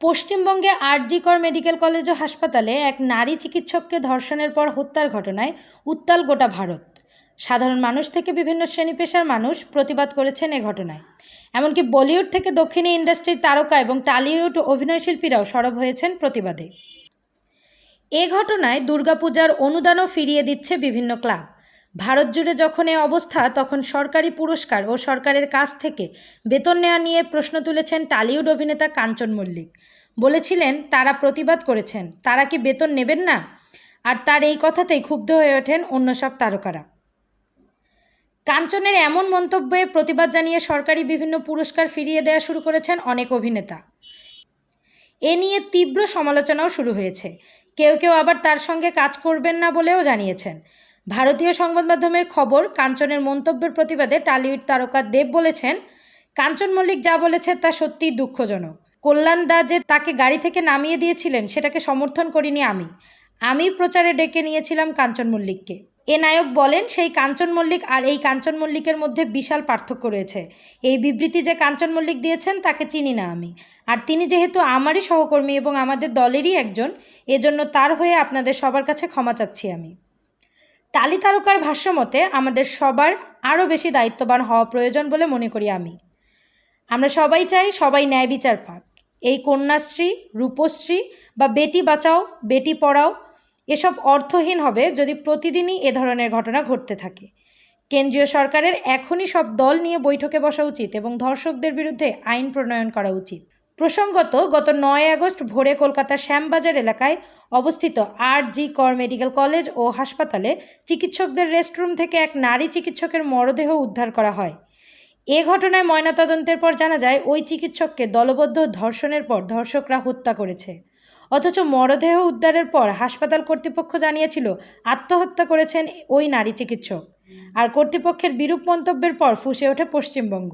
পশ্চিমবঙ্গে RG Kar medical college ও হাসপাতালে এক নারী চিকিৎসককে ধর্ষণের পর হত্যার ঘটনায় উত্তাল গোটা ভারত। সাধারণ মানুষ থেকে বিভিন্ন শ্রেণি পেশার মানুষ প্রতিবাদ করেছেন এ ঘটনায়। এমনকি বলিউড থেকে দক্ষিণী ইন্ডাস্ট্রির তারকা এবং টালিউড অভিনয়শিল্পীরাও সরব হয়েছেন প্রতিবাদে। এ ঘটনায় দুর্গাপূজার অনুদানও ফিরিয়ে দিচ্ছে বিভিন্ন ক্লাব। ভারত জুড়ে যখন এ অবস্থা, তখন সরকারি পুরস্কার ও সরকারের কাছ থেকে বেতন নেওয়া নিয়ে প্রশ্ন তুলেছেন টালিউড অভিনেতা কাঞ্চন মল্লিক। বলেছিলেন, তারা প্রতিবাদ করেছেন, তারা কি বেতন নেবেন না? আর তার এই কথাতেই ক্ষুব্ধ হয়ে ওঠেন অন্য সব তারকারা। কাঞ্চনের এমন মন্তব্যে প্রতিবাদ জানিয়ে সরকারি বিভিন্ন পুরস্কার ফিরিয়ে দেওয়া শুরু করেছেন অনেক অভিনেতা। এ নিয়ে তীব্র সমালোচনাও শুরু হয়েছে। কেউ কেউ আবার তার সঙ্গে কাজ করবেন না বলেও জানিয়েছেন। ভারতীয় সংবাদ মাধ্যমের খবর, কাঞ্চনের মন্তব্যের প্রতিবাদে টালিউড তারকা দেব বলেছেন, কাঞ্চন মল্লিক যা বলেছে তা সত্যিই দুঃখজনক। কল্যাণ দা যে তাকে গাড়ি থেকে নামিয়ে দিয়েছিলেন, সেটাকে সমর্থন করিনি আমি। আমি প্রচারে ডেকে নিয়েছিলাম কাঞ্চন মল্লিককে। এ নায়ক বলেন, সেই কাঞ্চন মল্লিক আর এই কাঞ্চন মল্লিকের মধ্যে বিশাল পার্থক্য রয়েছে। এই বিবৃতি যে কাঞ্চন মল্লিক দিয়েছেন, তাকে চিনি না আমি। আর তিনি যেহেতু আমারই সহকর্মী এবং আমাদের দলেরই একজন, এজন্য তার হয়ে আপনাদের সবার কাছে ক্ষমা চাচ্ছি আমি। টালি তারকার ভাষ্যমতে আমাদের সবার আরও বেশি দায়িত্ববান হওয়া প্রয়োজন বলে মনে করি আমি। আমরা সবাই চাই সবাই ন্যায় বিচার পাক। এই কন্যাশ্রী, রূপশ্রী বা বেটি বাঁচাও, বেটি পড়াও, এসব অর্থহীন হবে যদি প্রতিদিনই এ ধরনের ঘটনা ঘটতে থাকে। কেন্দ্রীয় সরকারের এখনই সব দল নিয়ে বৈঠকে বসা উচিত এবং ধর্ষকদের বিরুদ্ধে আইন প্রণয়ন করা উচিত। প্রসঙ্গত, গত নয় আগস্ট ভোরে কলকাতার শ্যামবাজার এলাকায় অবস্থিত আর জি কর মেডিকেল কলেজ ও হাসপাতালে চিকিৎসকদের রেস্টরুম থেকে এক নারী চিকিৎসকের মরদেহ উদ্ধার করা হয়। এ ঘটনায় ময়নাতদন্তের পর জানা যায়, ওই চিকিৎসককে দলবদ্ধ ধর্ষণের পর ধর্ষকরা হত্যা করেছে। অথচ মরদেহ উদ্ধারের পর হাসপাতাল কর্তৃপক্ষ জানিয়েছিল, আত্মহত্যা করেছেন ওই নারী চিকিৎসক। আর কর্তৃপক্ষের বিরূপ মন্তব্যের পর ফুসে ওঠে পশ্চিমবঙ্গ।